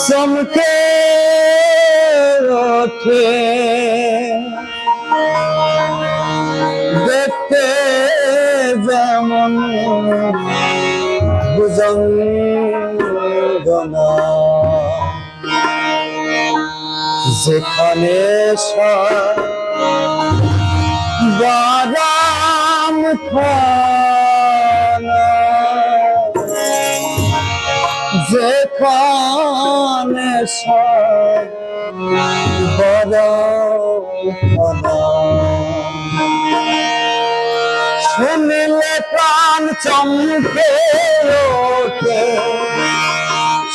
চমকে ওঠে দেখতে যেমন ভুজঙ্গনা যেখানে বাদাম খানা যেখানে সব বড় শুনলে প্রাণ চমকে ওঠে।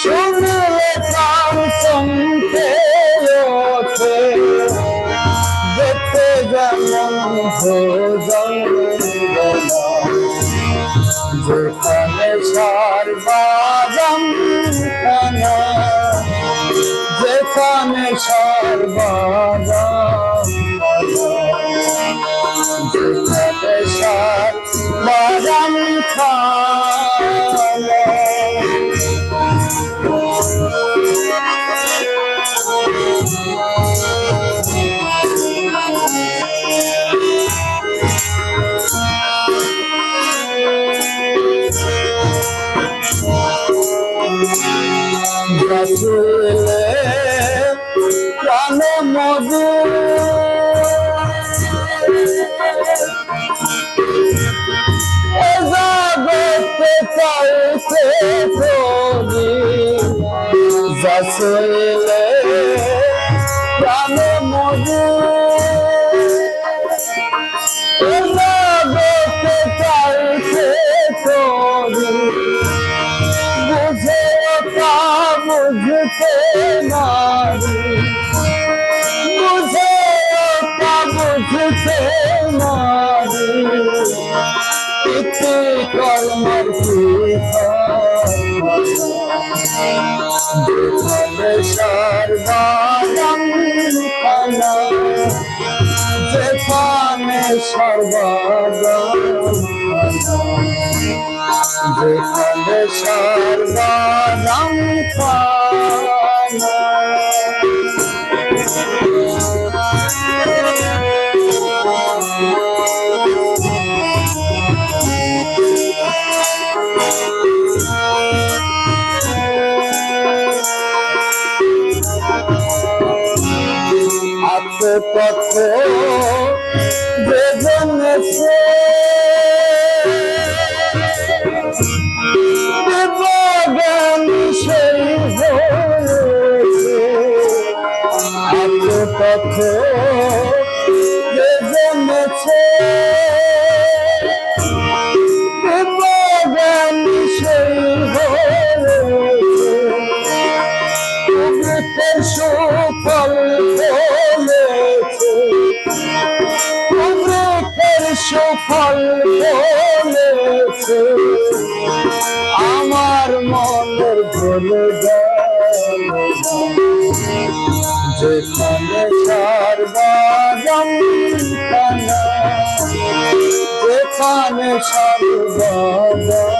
শুনলে প্রাণ চমকে ওঠে। দেখতে যেমন ভোজন, যেখানে সর্বাজম সর্বাজম যেখানে সর্বাজম খানা রসুলে প্রাণ মধু। জগতে চাইছে প্রদী যেখানে সর্বাদম খানা যেখানে সর্বাদম আত্মপথ বেদনেছে সেই হয়েছে আত্মপথ সুফল আমার মনের ভুলে যেখানে সর্বাজম খানা যেখানে সর্বাজম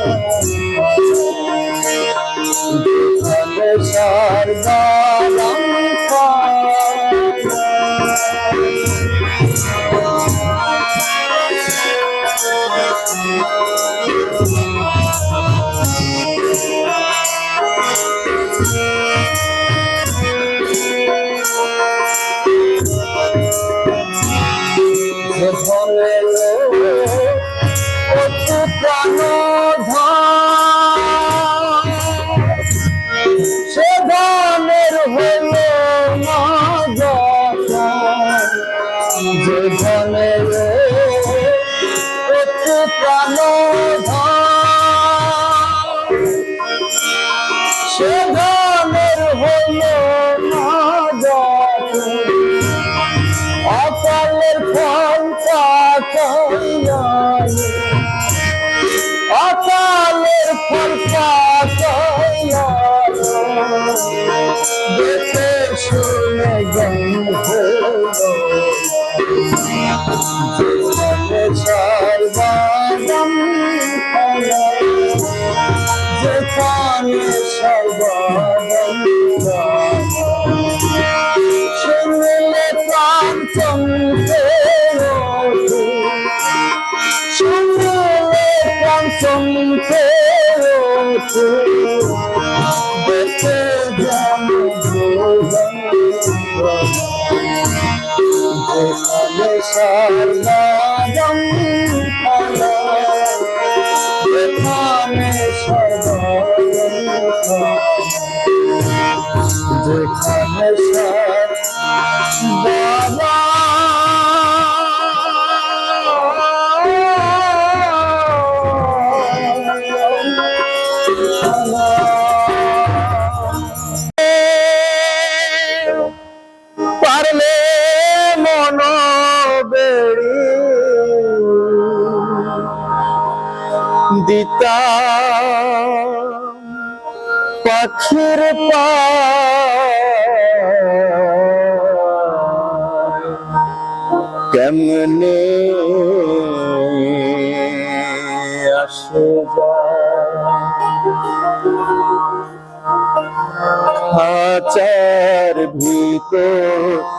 全国 Allah দিতা পাখির পা কেমনে হাচার ভিতর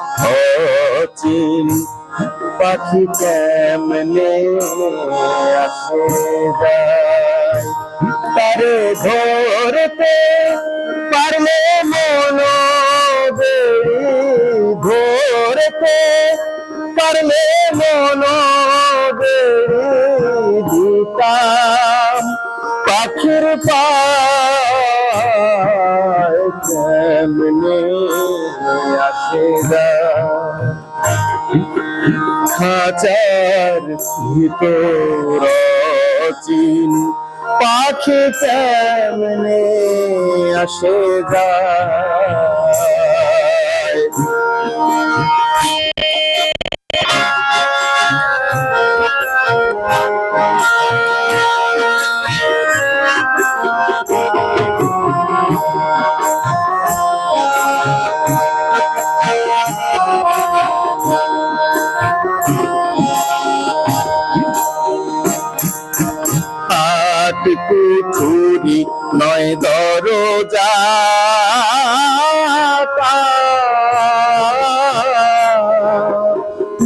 পাখি কেমনে আসে তারে ধরতে পারলে মন ধরতে, পারলে মন দিতাম পাখির পায় আসে যায় খাঁচার ভিতর চিন পাখি কেমনে আসে যায়। হাট কুঠুরি নয় দরজা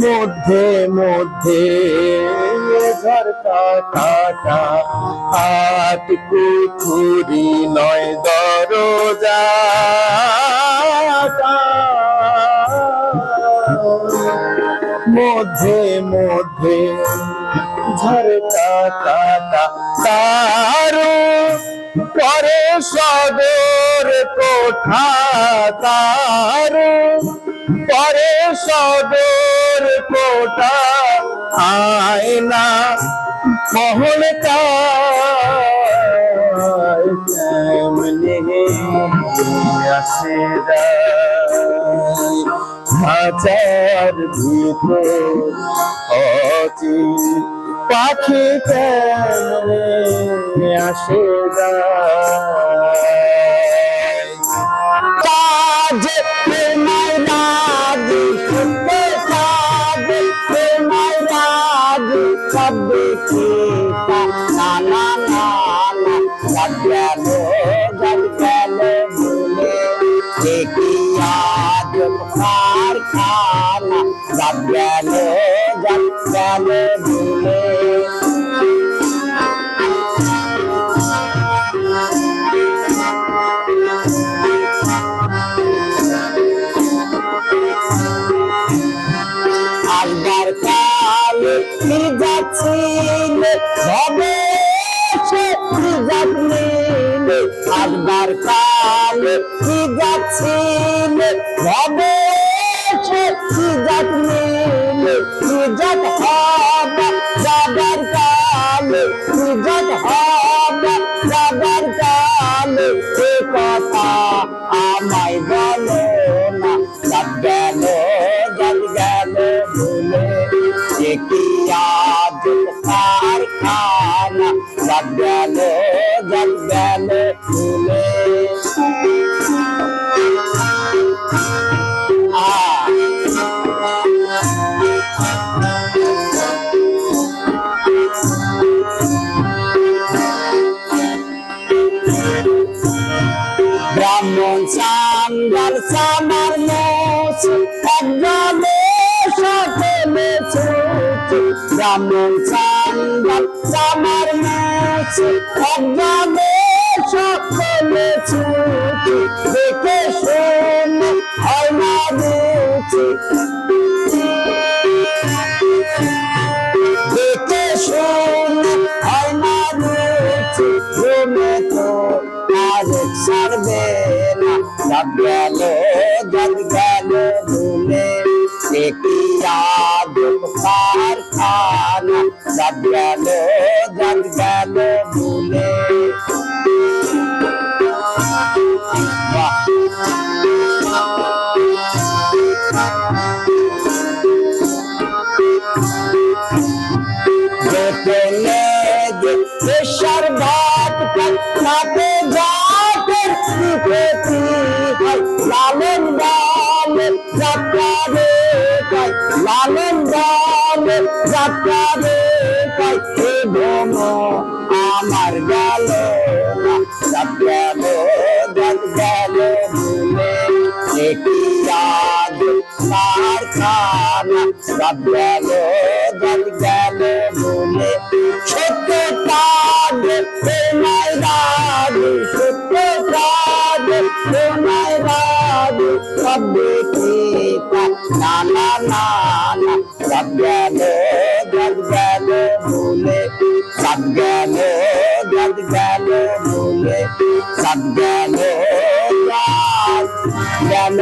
মধ্যে মধ্যে ঝরকা কাটা হাট কুঠুরি নয় দরজা মধ্যে মধ্যে ঝরকা তারু পরে সদর কোঠা তারু পরে সদর কোঠা আয়না মহল আসে হাজার ভিতর অচিন পাখি কেমনে আসে কাজ রাজি শুনতে কাজ প্রেমায় রাজি সব দেখি না না না না। সব গেল গেল ভুলে দেখি আজ যাচ্ছিল হবে সে কি যাচ্ছিল কি যাত চান্দাল সামার মোষ একজনে সকলে ছুটি ব্রাহ্মণ চান্দাল সামার মোষ একজনে সাথে মেছে দেখে শুনে হয় না রুচি সব গেল জল গেল ভুলে কারখানা। সব গেল জল গেল ভুলে খায় এ ভ্রম, আমার গেল সব গেল জল গেল ভুলে। একটি আজ কারখানা সব গেল জল গেল ভুলে। ছোট্ট কাজ তোমায় রাগে ছোট্ট কাজ তোমায় রাগে সব দেখে না না না সব রাত গেল রাত গেল